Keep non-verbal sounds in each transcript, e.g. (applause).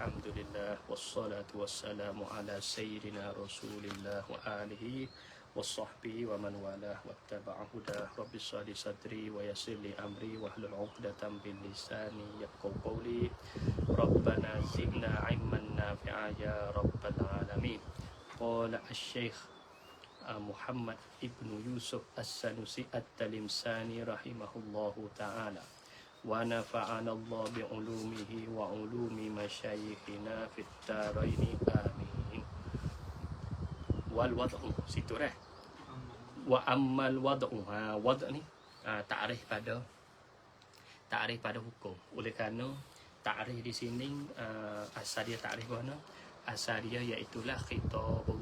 الحمد لله والصلاة والسلام على سيدنا رسول الله وآله وصحبه ومن والاه واتبع هداه. رب اشرح لي صدري ويسر لي أمري واحلل عقدة من لساني يفقهوا قولي. ربنا زدنا علما نافعا يا رب العالمين. قال الشيخ محمد ابن يوسف السنوسي التلمساني رحمه الله تعالى. ونفعنا الله بعلومه وعلوم مشايخنا في الدارين آمين والوضع situ dah wa ammal wad'u ha wad' ni ha, takrif pada takrif pada hukum oleh kerana takrif di sini uh, asal dia takrif mana asal dia iaitu la khitabullah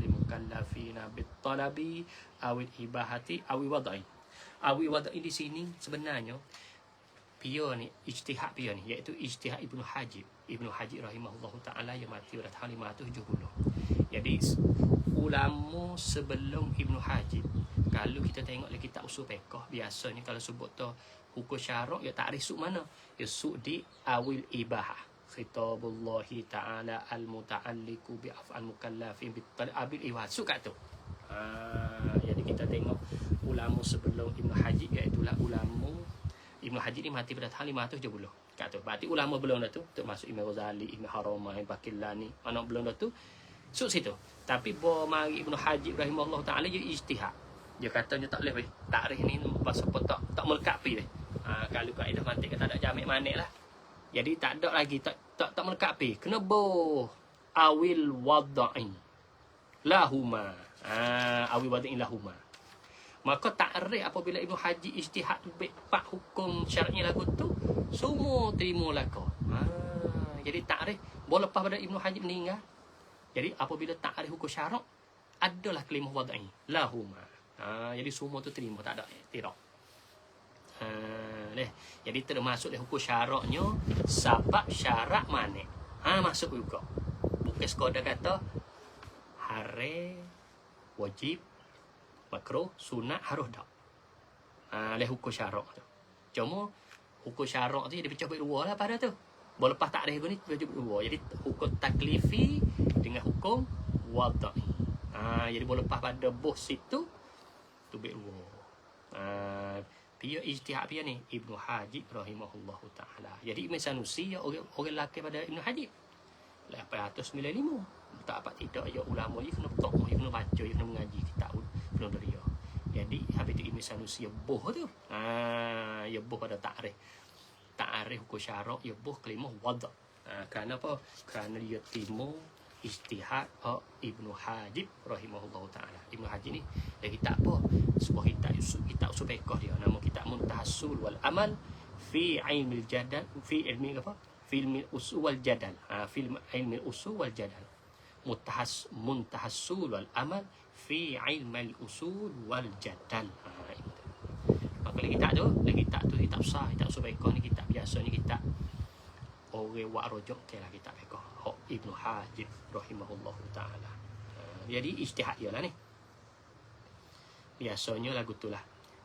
bi af'ali mukallafina bit talabi awil ibahati awi wadai. Awi wadai di sini sebenarnya pia ni ijtihad pia ni iaitu ijtihad Ibnu Hajib Ibnu Hajib rahimahullah taala yang mati pada tahun 570 jadi ulama sebelum Ibnu Hajib kalau kita tengok lagi kitab usul fiqh biasanya kalau sebut tu hukum syarak ya takrif suk mana? Ya suk di awil ibahah khitabullah ta'ala al-muta'alliqu bi af'al mukallafin bi abil iwad suk kat tu? Ha, jadi kita tengok ulama sebelum Ibnu Hajib iaitu ulama Ibnu Hajib ni mati pada tahun 570 kat tu. Berarti ulama belum dah tu termasuk Imam Ghazali Ibnu Haramah Ibnu Bakillani mana belum dah tu suk situ. Tapi bo mari Ibnu Hajib rahimahullah taala dia ijtihad. Dia katanya tak boleh takrif ni pasal tak tak melekat pi ha, kalau kaedah mantik kata ada jamek manik lah jadi tak ada lagi tak tak tak melekat kena bo awil wadai lahuma. Ha, awil wadai lahuma. Maka takrif apabila Ibnu Haji ijtihad pak hukum syar'i lagu tu semua terima laku ha, jadi takrif boleh lepas pada Ibnu Haji meninggal. Jadi apabila takrif hukum syarak adalah kelimah wadai lahuma. Ha, jadi semua tu terima tak ada tidak. Ha, leh. Jadi termasuk leh hukum syaraknya sebab syarak mana. Ha masuk juga. Bukan sekadar kata hari wajib makruh sunat harus dak. Ha leh hukum syarak tu. Cuma hukum syarak tu dia pecah dua lah pada tu. Boleh lepas tak ada ni pecah dua. Jadi hukum taklifi dengan hukum wadai. Ha jadi boleh lepas pada bos situ tu baik dua. Uh, dia ijtihad dia ni Ibnu Hajib rahimahullahu taala. Jadi Ibn Sanusi ya orang orang lelaki pada Ibnu Hajib. 895. Tak apa tidak ya ulama ni kena tok ya kena baca ya kena mengaji kitab belum dari ya. Jadi habis tu Ibn Sanusi ya boh tu. Ah ya boh pada takrif. Takrif hukum syarak ya boh kalimah wad'. Ah kerana apa? Kerana dia timur ijtihad oh, Ibnu Hajib rahimahullah taala. Ibnu Hajib ni dia kitab apa? Sebuah kitab kitab usul fiqh dia. Nama kitab Muntahsul wal Amal fi ilmi jadal fi ilmi apa? Fi ilmi usul wal jadal. Ha, fi ilmi usul wal jadal. Muntahas Muntahsul wal Amal fi ilmi usul wal jadal. Ha, itu. Lagi tu, lagi tu kitab sah, kitab usul fiqh ni kitab biasa ni kitab orang wak rojok ke lah kitab fiqh Hak Ibnu Hajib rahimahullah taala. Uh, jadi ijtihad ialah ni. Biasanya lagu tu lah.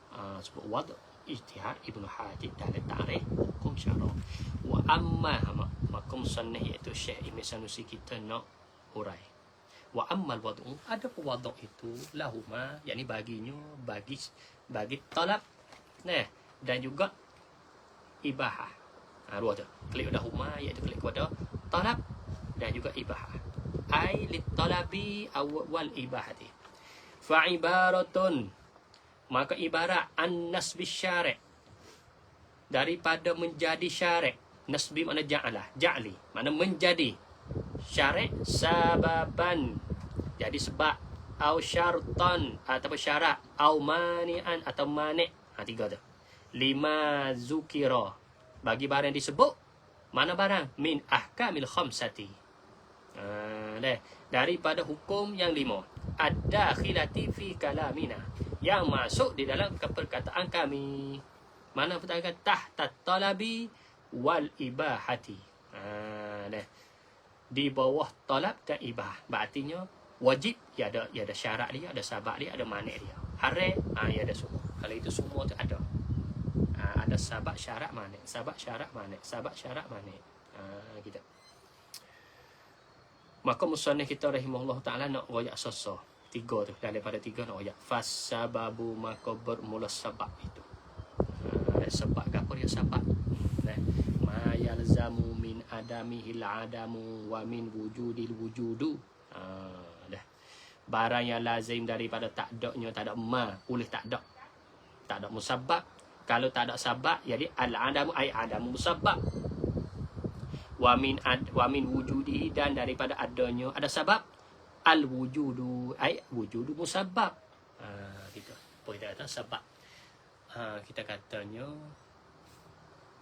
Uh, sebut wad ijtihad Ibnu Hajib dalam tarikh hukum syarak. Wa amma makum sunnah iaitu Syekh Ibn Sanusi kita nak hurai. Wa ammal wad'u ada wad'u itu lahuma yakni baginya bagi bagi talab nah dan juga ibahah. Ha, dua tu. Klik pada huma iaitu klik kepada talab dan juga ibahah. Ai litalabi awal ibahati. Fa ibaratun. Maka ibarat an nasbi syari' daripada menjadi syari' nasbi makna ja'ala ja'li. Makna menjadi. Syari' sababan. Jadi sebab au syartan atau syarat au mani'an atau mani' ha tiga tu. Lima zukira. Bagi barang disebut mana barang? Min ahkamil khamsati uh, daripada hukum yang lima. Ada khilati fi kalamina. Yang masuk di dalam perkataan kami. Mana perkataan tahta talabi wal ibahati. Uh, di bawah talab dan ibah. Berartinya wajib ya ada ya ada syarat dia ada sabak dia ada manik dia. Haram ah ya ada semua. Kalau itu semua tu ada. Uh, ada sabab syarat mana sabab syarat mana sabab syarat mana ha, kita maka musannif kita rahimahullah taala nak royak soso. Tiga tu. Daripada tiga nak royak. Fasababu maka bermula sebab itu. Ha, sebab apa dia? Sebab nah ma yalzamu min adamihil adamu wa min wujudil wujudu. Ha, dah. Barang yang lazim daripada tak adanya tak ada ma boleh tak ada tak ada musabab kalau tak ada sabab jadi al adamu ai adamu musabab wa min ad wa min wujudi dan daripada adanya. Ada sebab? Al wujudu ai wujudu musabab ha gitu. Apa kita kata sebab. Ha kita katanya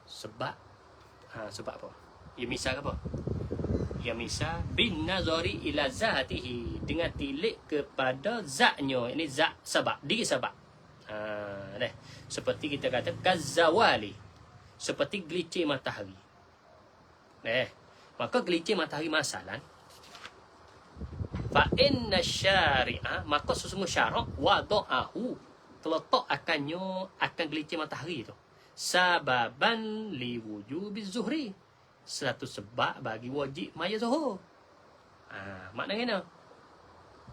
sebab. Ha sebab apa? Ya misal apa? Ya misal bin nazari ila zatihi dengan tilik kepada zatnya. Ini zat sebab diri sebab. Ha, deh. Seperti kita kata kazawali. Seperti gelicir matahari. Eh, maka gelicir matahari masalan. Fa inna syari'a maka sesungguh syarak wada'ahu terletak akannya akan gelicir matahari itu. Sababan li wujubi zuhri. Satu sebab bagi wajib maya zuhur. Ha, maknanya apa?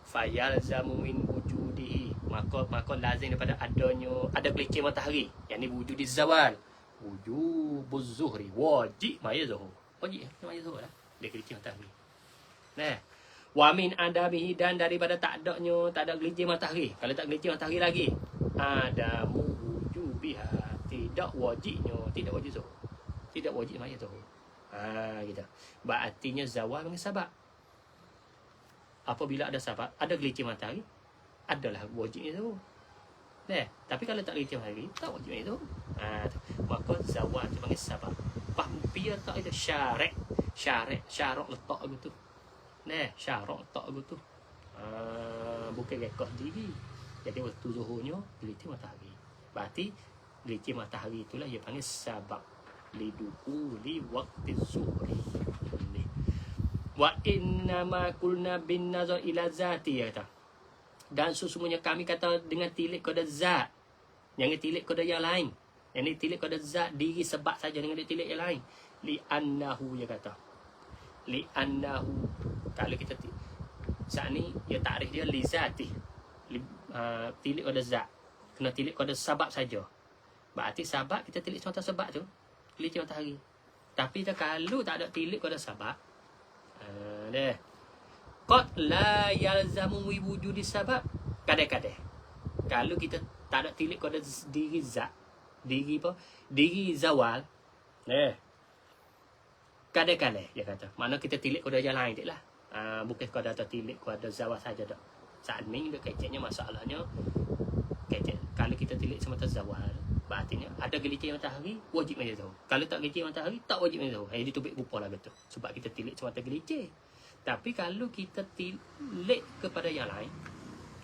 Fayal zamu min wujudihi maka maka lazim daripada adanya ada kelicir matahari yang ni wujud di zawal wujubuz zuhri wajib maya zuhur wajib maya zuhur lah. Dia kelicir matahari nah. Wa min adabihi dan daripada tak adanya tak ada kelicir matahari. Kalau tak kelicir matahari lagi. Ada wujubiha. Tidak wajibnya tidak wajib zuhur tidak wajib maya zuhur ha gitu. Berartinya zawal dengan sebab apabila ada sebab ada gelicir matahari adalah wajibnya tu. Nah, tapi kalau tak licin hari, tak wajib itu. Ha, maka zawal tu panggil sabab. Pahmpia tak itu syarat. Syarat, syarat letak aku tu. Nah, syarat letak aku tu. Ha, bukan rekod diri. Jadi waktu zuhurnya, licin matahari. Berarti, licin matahari itulah dia panggil sabab. Liduku li waktu zuhri. Wa inna ma kulna bin nazar ila zati ya dan sesungguhnya kami kata dengan tilik kepada zat jangan tilik kepada yang lain yang ini tilik kepada zat diri sebab saja dengan tilik yang lain. Li annahu dia kata. Li annahu kalau kita saat ni ya takrif dia li zati. Li, uh, tilik kepada zat. Kena tilik kepada sebab saja. Berarti sebab kita tilik contoh sebab tu tilik contoh hari tapi kalau tak ada tilik kepada sebab uh, deh Qad la yalzamu wujudi sabab. Kadang-kadang. Kalau kita tak ada tilik pada diri zat. Diri apa? Diri zawal. Eh. Kadang-kadang dia kata. Mana kita tilik pada yang lain lah. Uh, bukan kau ada tilik kau ada zawal saja tak. Saat ni dia keceknya masalahnya. Kecek. Kalau kita tilik semata zawal. Berarti ada gelicir matahari, wajib macam tu. Kalau tak gelicir matahari, tak wajib macam tu. Hai, dia tubik rupa lah betul. Sebab kita tilik semata gelicir. Tapi kalau kita tilik kepada yang lain,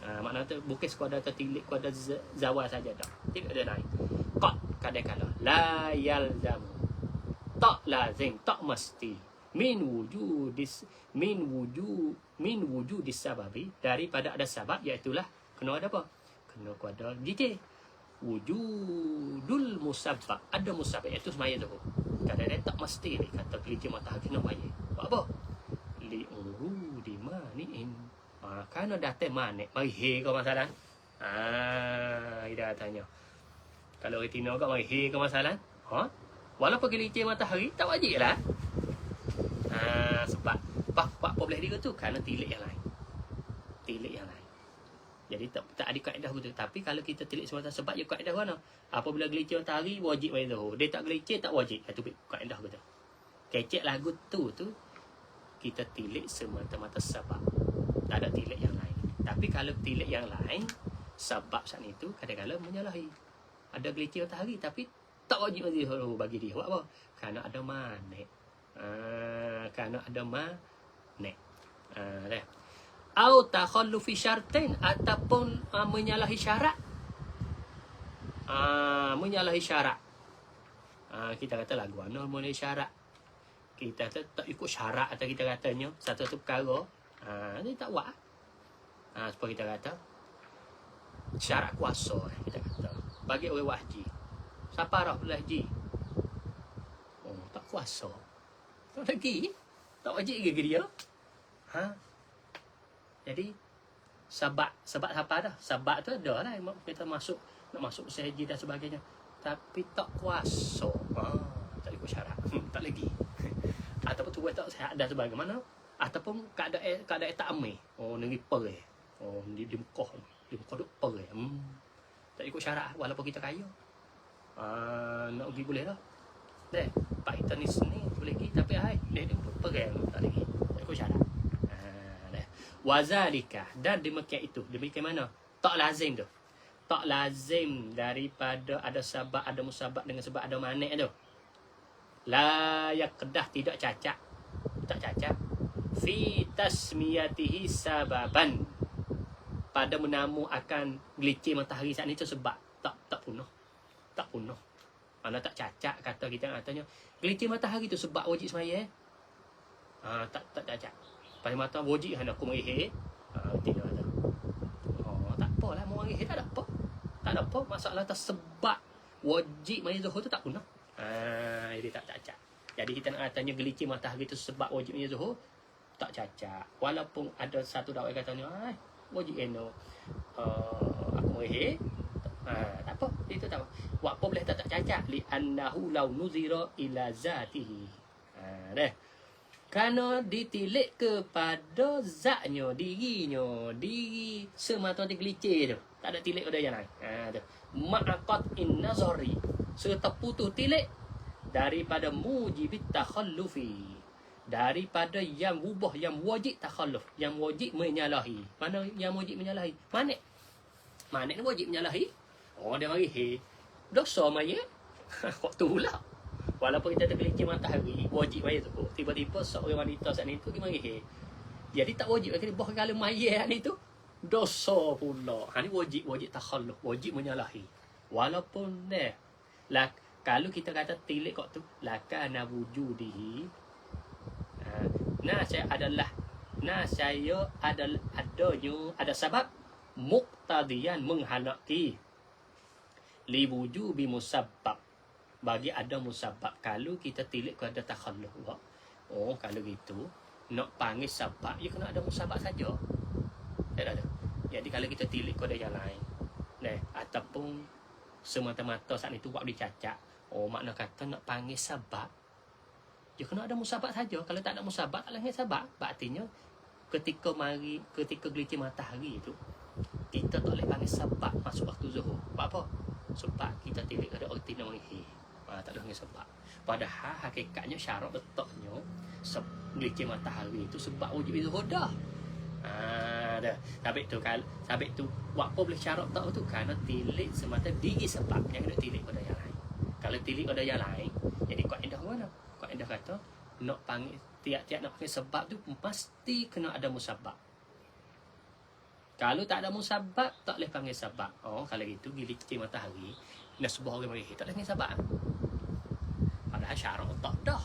ha, maknanya tu bukan sekadar tertilik kepada zawal saja tak. Tidak ada lain. Qad kadang-kadang la yalzam. Tak lazim, tak mesti min wujudis min wujud min wujudis sababi daripada ada sebab iaitu lah kena ada apa? Kena ada jijik. Wujudul musabbab. Ada musabbab iaitu semaya tu. Kadang-kadang tak mesti ni kata kelinci matahari kena maya. Buat apa? li uru di maniin ha, kan ada teh manik mai he kau masalah ah ida tanya kalau retina kau mai he kau masalah ha? Walaupun gelicir matahari tak wajib lah. Ha, sebab pak pak boleh dia tu kerana tilik yang lain. Tilik yang lain. Jadi tak, tak ada kaedah betul tapi kalau kita tilik semata sebab ya kaedah mana? Apabila gelicir matahari wajib mai zuhur. Dia tak gelicir tak wajib. Itu kaedah betul. Kecek lagu tu tu kita tilik semata-mata sebab. Tak ada tilik yang lain. Tapi kalau tilik yang lain sebab saat itu kadang-kadang menyalahi ada gelicir matahari tapi tak wajib bagi dia. Bagi dia. Buat apa? Kerana ada manik ah kerana ada manik ah dah. Au takhallu fi syartain ataupun uh, menyalahi syarat. Ah menyalahi syarat. Ah kita kata lagu ana menyalahi syarat. Kita tu tak ikut syarat atau kita katanya. Satu satu perkara. Ha ni tak buat. Ha supaya kita kata syarat kuasa kita kata bagi orang wajib Saparah belah ji. Oh, tak kuasa. Tak lagi. Tak wajib ke dia? Ha? Jadi sebab sebab apa dah? Sebab tu ada lah kita masuk nak masuk usaha haji dan sebagainya. Tapi tak kuasa. Ha, tak ikut syarat. tak lagi. (laughs) Ataupun tu tak sihat dan sebagaimana. Ataupun keadaan keadaan tak amai. Oh, negeri perih. Oh, di, di Mekah. Di Mekah duk perih. Hmm. Tak ikut syarat walaupun kita kaya. Ah, nak pergi boleh lah. Pak kita ni sini boleh pergi tapi hai dia dia pergi tak lagi. Tak ikut syarat. Ah, deh. Wazalika dan demikian itu. Demikian mana? Tak lazim tu. Tak lazim daripada ada sabak ada musabak dengan sebab ada manik tu. La kedah tidak cacat. Tak cacat. Fi tasmiyatihi sababan pada menamu akan gelicir matahari saat ni tu sebab tak tak punah. Tak punah. Mana tak cacat kata kita katanya gelicir matahari tu sebab wajib semaya eh. Ha, tak tak cacat. Pada mata wajib hanya aku mengihe. Ha, tidak ada. Oh, tak apalah mau mengihe tak ada apa. Tak ada apa masalah tak sebab wajib maya zuhur tu tak punah. Ha, jadi tak cacat. Jadi kita nak katanya gelicir matahari tu sebab wajib maya zuhur tak cacat. Walaupun ada satu dakwah katanya, ai wajib eno uh, aku menghe ha, tak apa. Itu tak apa apa boleh tak tak cacat. Li annahu law nuzira ila zatihi. Ha deh kerana ditilik kepada zatnya dirinya. Diri semata digelicir tu. Tak ada tilik pada yang lain. Ha tu. Ma'aqat in nazari. Serta putus tilik daripada mujibit takhallufi daripada yang ubah yang wajib takhalluf yang wajib menyalahi. Mana yang wajib menyalahi? Manik. Manik ni wajib menyalahi? Oh dia mari he dosa maya? (laughs) Waktu pula. Walaupun kita tergelincir matahari wajib maya tu tiba-tiba seorang wanita saat itu dia mari he jadi tak wajib lagi bah kalau maya ni tu? Dosa pula. Ha ni wajib wajib takhalluf wajib menyalahi. Walaupun deh lah kalau kita kata tilik kok tu lakana wujudihi Nah saya adalah Nah saya adalah adanya ada sebab muktadian menghalaki liwuju bi musabbab. Bagi ada musabbab kalau kita tilik kepada takhalluf oh kalau gitu nak panggil sebab ya kena ada musabbab saja. Tak ada. Jadi kalau kita tilik kepada yang lain nah ataupun semata-mata saat itu buat dicacat oh makna kata nak panggil sebab dia kena ada musabat saja. Kalau tak ada musabat, tak lagi sabat. Artinya, ketika mari, ketika gelicir matahari itu, kita tak boleh panggil sabat masuk waktu zuhur. Sebab apa? Sebab kita tidak ada ordinary. Ha, tak ada sabat. Padahal hakikatnya syarat letaknya gelicir matahari itu sebab wujud zuhur dah. Ha, dah. Sampai tu kan, sampai tu apa boleh syarat tak tu kerana tilik semata diri sebab yang kena tilik pada yang lain. Kalau tilik pada yang lain, jadi kau indah mana? Pak Endah kata nak panggil tiap-tiap nak panggil sebab tu pasti kena ada musabab. Kalau tak ada musabab tak boleh panggil sebab. Oh kalau gitu gilicir matahari nak sebuah orang mari tak boleh panggil sebab. Padahal syarat tak dah.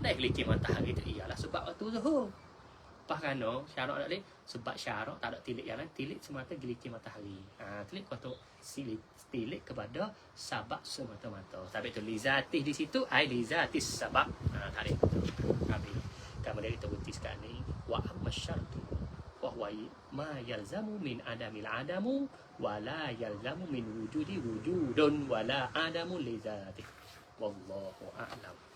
Dah gilicir matahari tu ialah sebab waktu zuhur. Apa no syarat tak boleh sebab syarat tak ada tilik yang lain tilik semata gilicir matahari. Ha tilik kau silik tilik kepada sabak semata-mata. Tapi tu lizatih di situ ai lizatis sabak. Ha tarik tu. Kami kami dari terbuti sekarang ni wa amma syartu wa huwa ma yalzamu min adamil adamu wa la yalzamu min wujudi wujudun wa la adamu lizatih. Wallahu a'lam.